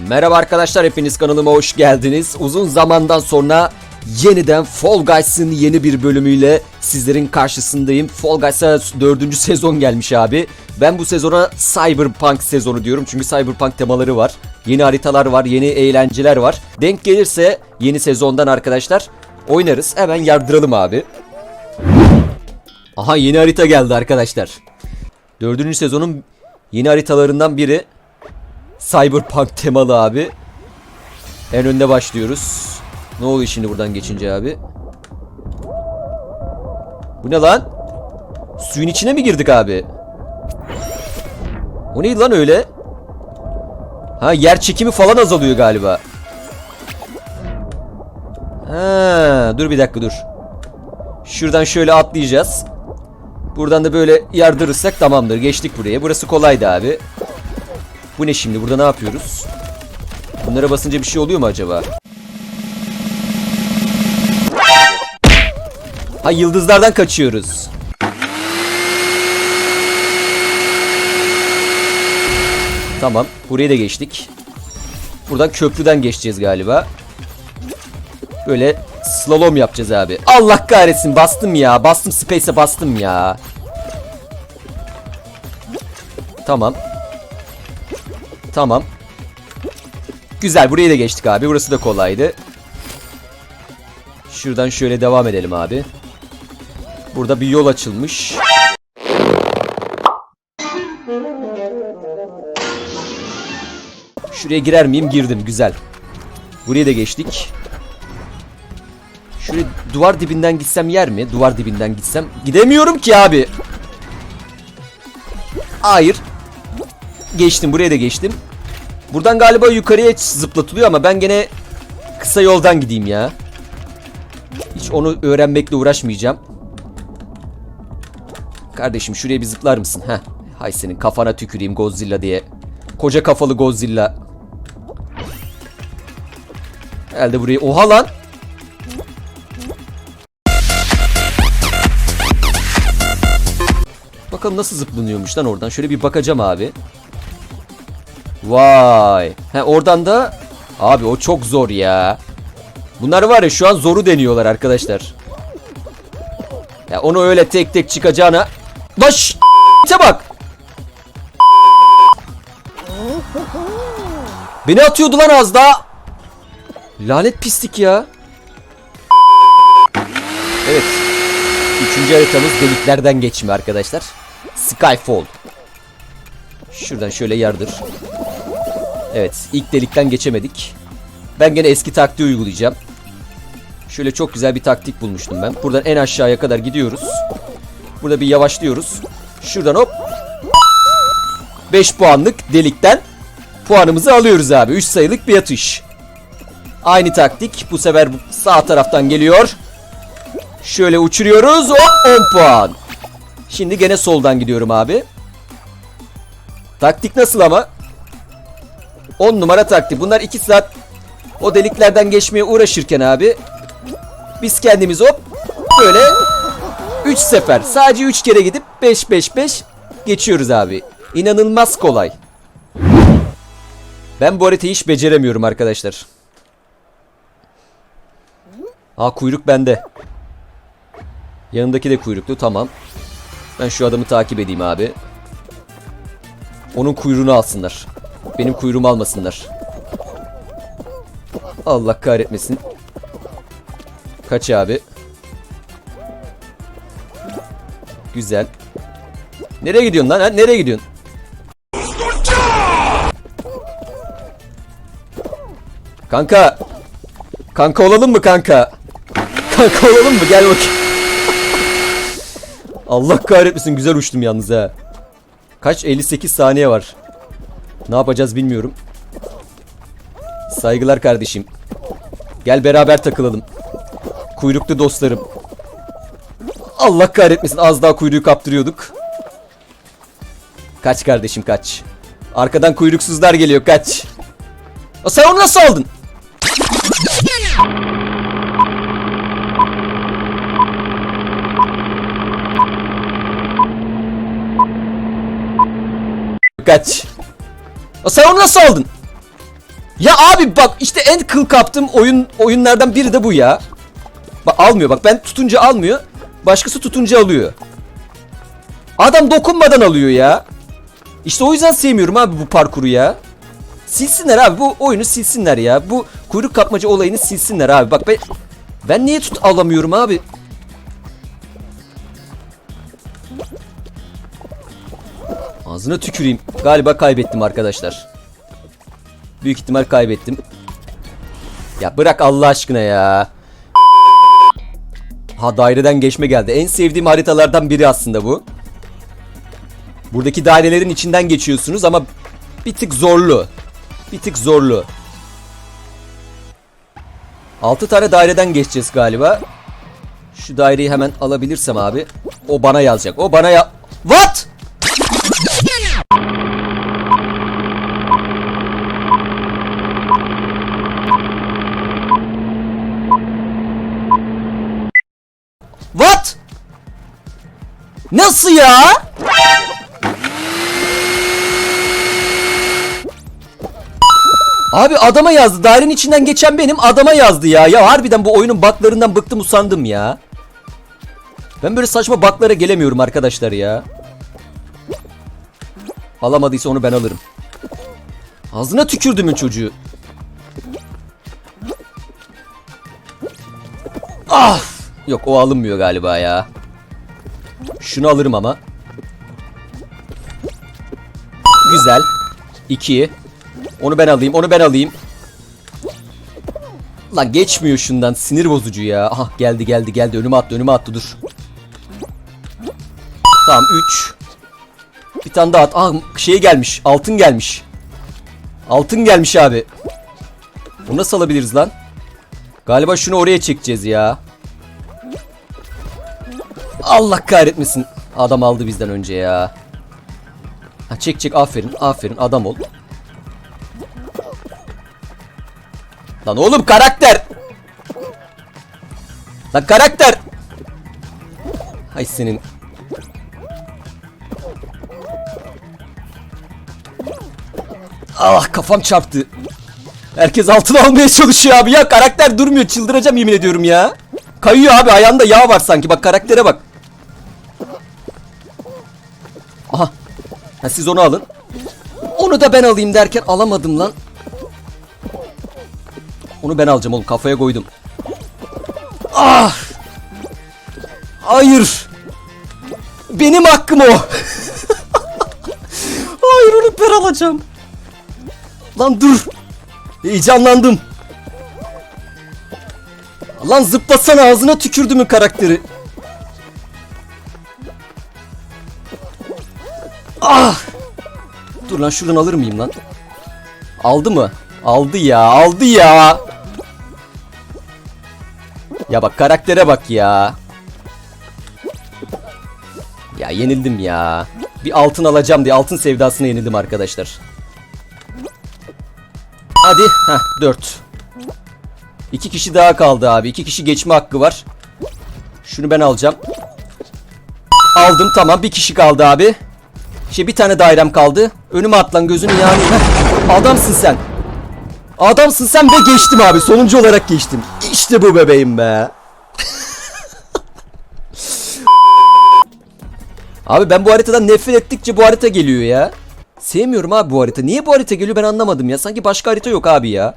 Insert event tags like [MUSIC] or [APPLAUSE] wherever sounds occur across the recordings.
Merhaba arkadaşlar hepiniz kanalıma hoş geldiniz. Uzun zamandan sonra yeniden Fall Guys'ın yeni bir bölümüyle sizlerin karşısındayım. Fall Guys'a 4. sezon gelmiş abi. Ben bu sezona Cyberpunk sezonu diyorum çünkü Cyberpunk temaları var. Yeni haritalar var, yeni eğlenceler var. Denk gelirse yeni sezondan arkadaşlar oynarız. Hemen yardıralım abi. Aha yeni harita geldi arkadaşlar. Dördüncü sezonun yeni haritalarından biri Cyberpunk temalı abi. En önde başlıyoruz. Ne oluyor şimdi buradan geçince abi? Bu ne lan? Suyun içine mi girdik abi? O neydi lan öyle? Ha yer çekimi falan azalıyor galiba. Ha, dur bir dakika dur. Şuradan şöyle atlayacağız. Buradan da böyle yardırırsak tamamdır. Geçtik buraya. Burası kolaydı abi. Bu ne şimdi? Burada ne yapıyoruz? Bunlara basınca bir şey oluyor mu acaba? Ha yıldızlardan kaçıyoruz. Tamam. Burayı da geçtik. Buradan köprüden geçeceğiz galiba. Böyle slalom yapacağız abi. Allah kahretsin bastım ya. Bastım space'e bastım ya. Tamam. Tamam. Güzel burayı da geçtik abi. Burası da kolaydı. Şuradan şöyle devam edelim abi. Burada bir yol açılmış. Şuraya girer miyim? Girdim. Güzel. Burayı da geçtik. Şöyle duvar dibinden gitsem yer mi? Duvar dibinden gitsem. Gidemiyorum ki abi. Hayır. Geçtim. Buraya da geçtim. Buradan galiba yukarıya zıplatılıyor ama ben gene kısa yoldan gideyim ya. Hiç onu öğrenmekle uğraşmayacağım. Kardeşim şuraya bir zıplar mısın? Heh. Hay senin kafana tüküreyim Godzilla diye. Koca kafalı Godzilla. Herhalde burayı... Oha lan! Bakalım nasıl zıplanıyormuş lan oradan. Şöyle bir bakacağım abi. Vay. He oradan da abi o çok zor ya. Bunlar var ya şu an zoru deniyorlar arkadaşlar. Ya onu öyle tek tek çıkacağına baş bak. Beni atıyordu lan az daha. Lanet pislik ya. Evet. Üçüncü haritamız deliklerden geçme arkadaşlar. Skyfall. Şuradan şöyle yardır. Evet ilk delikten geçemedik. Ben gene eski taktiği uygulayacağım. Şöyle çok güzel bir taktik bulmuştum ben. Buradan en aşağıya kadar gidiyoruz. Burada bir yavaşlıyoruz. Şuradan hop. 5 puanlık delikten puanımızı alıyoruz abi. 3 sayılık bir atış. Aynı taktik. Bu sefer sağ taraftan geliyor. Şöyle uçuruyoruz. Hop 10 puan. Şimdi gene soldan gidiyorum abi. Taktik nasıl ama? 10 numara taktik. Bunlar 2 saat o deliklerden geçmeye uğraşırken abi biz kendimiz hop böyle 3 sefer sadece 3 kere gidip 5 5 5 geçiyoruz abi. İnanılmaz kolay. Ben bu haritayı hiç beceremiyorum arkadaşlar. Aa kuyruk bende. Yanındaki de kuyruklu tamam. Ben şu adamı takip edeyim abi. Onun kuyruğunu alsınlar. Benim kuyruğumu almasınlar. Allah kahretmesin. Kaç abi. Güzel. Nereye gidiyorsun lan? Ha? Nereye gidiyorsun? Kanka. Kanka olalım mı kanka? Kanka olalım mı? Gel bakayım. Allah kahretmesin güzel uçtum yalnız ha. Kaç? 58 saniye var. Ne yapacağız bilmiyorum. Saygılar kardeşim. Gel beraber takılalım. Kuyruklu dostlarım. Allah kahretmesin az daha kuyruğu kaptırıyorduk. Kaç kardeşim kaç. Arkadan kuyruksuzlar geliyor kaç. O sen onu nasıl aldın? Kaç. O sen onu nasıl aldın? Ya abi bak işte en kıl kaptığım oyun oyunlardan biri de bu ya. Bak almıyor bak ben tutunca almıyor. Başkası tutunca alıyor. Adam dokunmadan alıyor ya. İşte o yüzden sevmiyorum abi bu parkuru ya. Silsinler abi bu oyunu silsinler ya. Bu kuyruk kapmaca olayını silsinler abi. Bak ben ben niye tut alamıyorum abi? Ağzına tüküreyim. Galiba kaybettim arkadaşlar. Büyük ihtimal kaybettim. Ya bırak Allah aşkına ya. Ha daireden geçme geldi. En sevdiğim haritalardan biri aslında bu. Buradaki dairelerin içinden geçiyorsunuz ama bir tık zorlu. Bir tık zorlu. 6 tane daireden geçeceğiz galiba. Şu daireyi hemen alabilirsem abi. O bana yazacak. O bana ya... What? Nasıl ya? Abi adama yazdı. Dairenin içinden geçen benim adama yazdı ya. Ya harbiden bu oyunun buglarından bıktım usandım ya. Ben böyle saçma buglara gelemiyorum arkadaşlar ya. Alamadıysa onu ben alırım. Ağzına tükürdümün çocuğu. Ah! Yok o alınmıyor galiba ya. Şunu alırım ama. Güzel. 2. Onu ben alayım. Onu ben alayım. Lan geçmiyor şundan. Sinir bozucu ya. Aha geldi geldi geldi. Önüme attı önüme attı dur. Tamam 3. Bir tane daha at. Ah şey gelmiş. Altın gelmiş. Altın gelmiş abi. Bunu nasıl alabiliriz lan? Galiba şunu oraya çekeceğiz ya. Allah kahretmesin. Adam aldı bizden önce ya. Ha, çek çek aferin aferin adam ol. Lan oğlum karakter. Lan karakter. Hay senin. Ah kafam çarptı. Herkes altın almaya çalışıyor abi ya. Karakter durmuyor. Çıldıracağım yemin ediyorum ya. Kayıyor abi. Ayağında yağ var sanki. Bak karaktere bak. Ha, siz onu alın. Onu da ben alayım derken alamadım lan. Onu ben alacağım oğlum. Kafaya koydum. Ah. Hayır. Benim hakkım o. [LAUGHS] Hayır onu ben alacağım. Lan dur. Heyecanlandım. Lan zıplasana ağzına tükürdü mü karakteri? Ah! Dur lan şuradan alır mıyım lan? Aldı mı? Aldı ya, aldı ya. Ya bak karaktere bak ya. Ya yenildim ya. Bir altın alacağım diye altın sevdasına yenildim arkadaşlar. Hadi. Heh 4. İki kişi daha kaldı abi. İki kişi geçme hakkı var. Şunu ben alacağım. Aldım tamam. Bir kişi kaldı abi. Şey bir tane dairem kaldı. Önüme at lan gözünü yani. Heh, adamsın sen. Adamsın sen ve geçtim abi. Sonuncu olarak geçtim. İşte bu bebeğim be. [LAUGHS] abi ben bu haritadan nefret ettikçe bu harita geliyor ya. Sevmiyorum abi bu harita. Niye bu harita geliyor ben anlamadım ya. Sanki başka harita yok abi ya.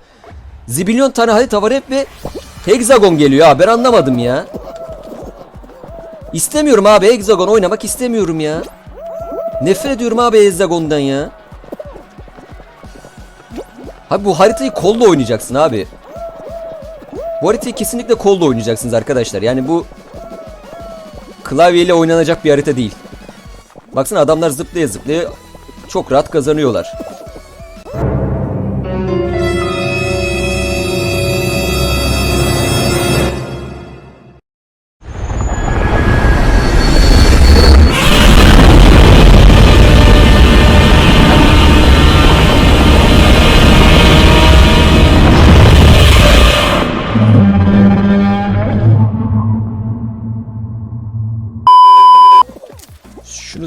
Zibilyon tane harita var hep ve Hexagon geliyor abi ben anlamadım ya. İstemiyorum abi Hexagon oynamak istemiyorum ya. Nefret ediyorum abi Hexagon'dan ya. Abi bu haritayı kolla oynayacaksın abi. Bu haritayı kesinlikle kolla oynayacaksınız arkadaşlar. Yani bu klavyeyle oynanacak bir harita değil. Baksana adamlar zıplaya zıplaya çok rahat kazanıyorlar.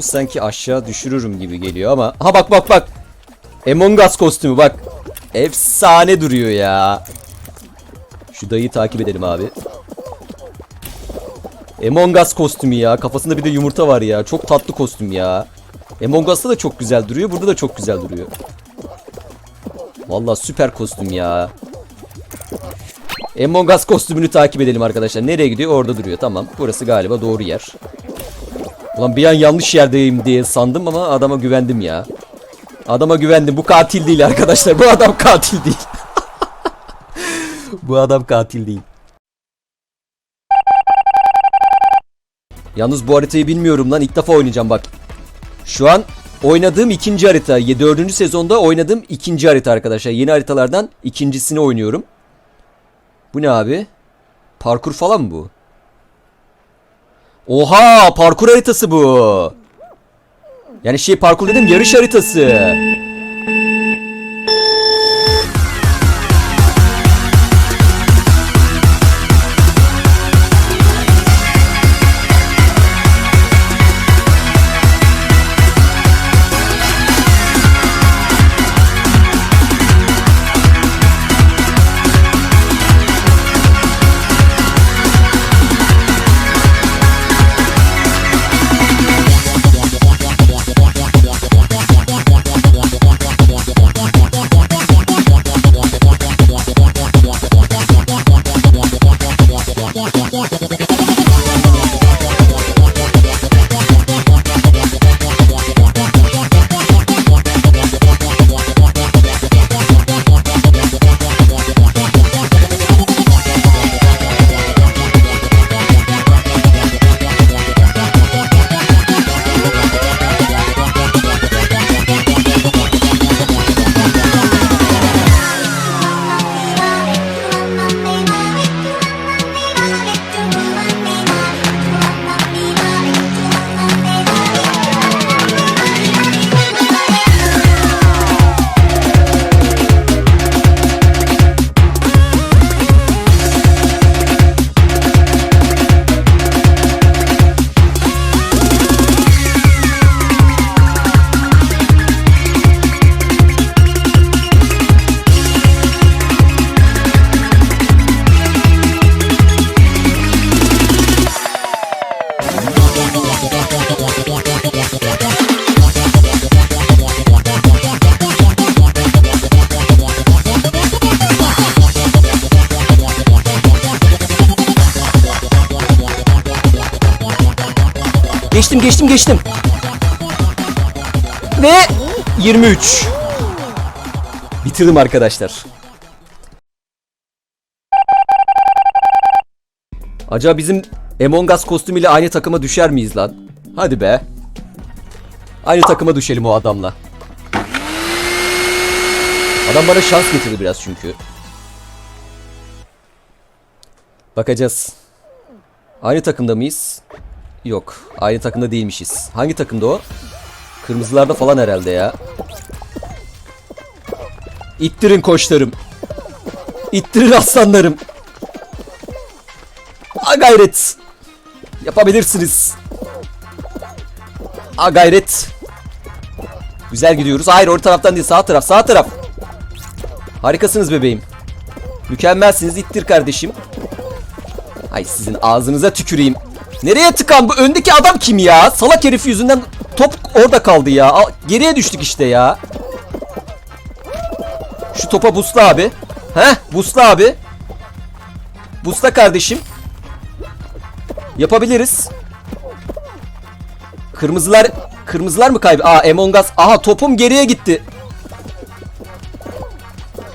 Şunu sanki aşağı düşürürüm gibi geliyor ama. Ha bak bak bak. Among Us kostümü bak. Efsane duruyor ya. Şu dayıyı takip edelim abi. Among Us kostümü ya. Kafasında bir de yumurta var ya. Çok tatlı kostüm ya. Among Us'ta da çok güzel duruyor. Burada da çok güzel duruyor. Vallahi süper kostüm ya. Among Us kostümünü takip edelim arkadaşlar. Nereye gidiyor? Orada duruyor. Tamam. Burası galiba doğru yer. Ulan bir an yanlış yerdeyim diye sandım ama adama güvendim ya. Adama güvendim. Bu katil değil arkadaşlar. Bu adam katil değil. [LAUGHS] Bu adam katil değil. Yalnız bu haritayı bilmiyorum lan. İlk defa oynayacağım bak. Şu an oynadığım ikinci harita. 4. sezonda oynadığım ikinci harita arkadaşlar. Yeni haritalardan ikincisini oynuyorum. Bu ne abi? Parkur falan mı bu? Oha parkur haritası bu. Yani şey parkur dedim yarış haritası. Geçtim geçtim. Ve 23. Bitirdim arkadaşlar. Acaba bizim Among Us kostümüyle aynı takıma düşer miyiz lan? Hadi be. Aynı takıma düşelim o adamla. Adam bana şans getirdi biraz çünkü. Bakacağız. Aynı takımda mıyız? Yok. Aynı takımda değilmişiz. Hangi takımda o? Kırmızılarda falan herhalde ya. İttirin koçlarım. İttirin aslanlarım. A gayret. Yapabilirsiniz. A gayret. Güzel gidiyoruz. Hayır o taraftan değil sağ taraf sağ taraf. Harikasınız bebeğim. Mükemmelsiniz ittir kardeşim. Ay sizin ağzınıza tüküreyim. Nereye tıkan bu öndeki adam kim ya? Salak herif yüzünden top orada kaldı ya. Al, geriye düştük işte ya. Şu topa busla abi. Heh busla abi. Busla kardeşim. Yapabiliriz. Kırmızılar kırmızılar mı kaybı? Aa Among Us. Aha topum geriye gitti.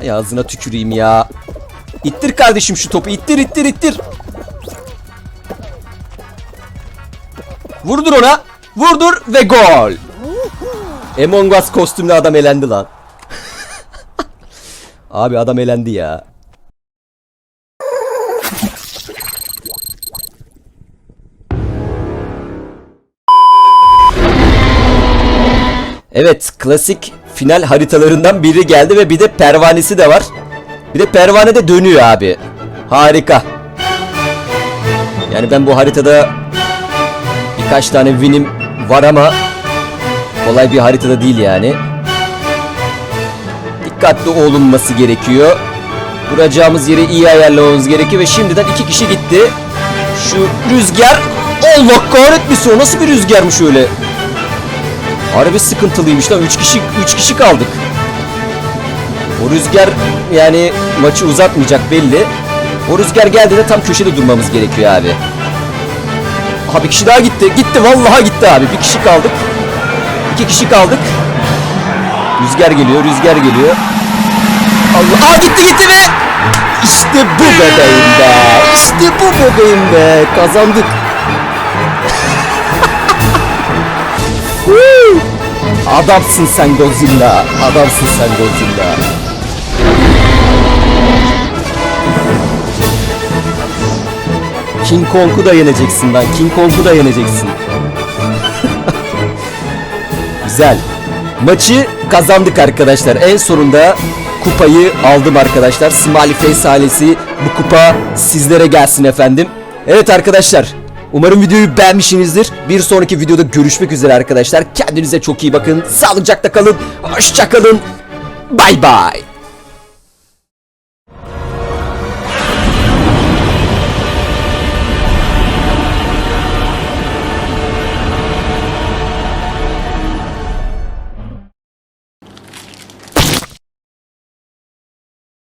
Ay ağzına tüküreyim ya. İttir kardeşim şu topu. İttir ittir ittir. Vurdur ona. Vurdur ve gol. Among Us kostümlü adam elendi lan. Abi adam elendi ya. Evet, klasik final haritalarından biri geldi ve bir de pervanesi de var. Bir de pervane de dönüyor abi. Harika. Yani ben bu haritada birkaç tane winim var ama kolay bir haritada değil yani. dikkatli olunması gerekiyor. Vuracağımız yeri iyi ayarlamamız gerekiyor ve şimdiden iki kişi gitti. Şu rüzgar Allah kahretmesin o nasıl bir rüzgarmış öyle. Harbi sıkıntılıymış lan 3 kişi 3 kişi kaldık. O rüzgar yani maçı uzatmayacak belli. O rüzgar geldiğinde tam köşede durmamız gerekiyor abi. Aha bir kişi daha gitti. Gitti vallahi gitti abi. Bir kişi kaldık. İki kişi kaldık. Rüzgar geliyor, rüzgar geliyor. Allah! Aa gitti gitti be! İşte bu bebeğim be! İşte bu bebeğim be! Kazandık. [LAUGHS] Adamsın sen Godzilla. Adamsın sen Godzilla. King Kong'u da yeneceksin lan. King Kong'u da yeneceksin. [LAUGHS] Güzel. Maçı kazandık arkadaşlar. En sonunda kupayı aldım arkadaşlar. Smiley Face ailesi bu kupa sizlere gelsin efendim. Evet arkadaşlar. Umarım videoyu beğenmişsinizdir. Bir sonraki videoda görüşmek üzere arkadaşlar. Kendinize çok iyi bakın. Sağlıcakla kalın. Hoşça kalın. Bay bay.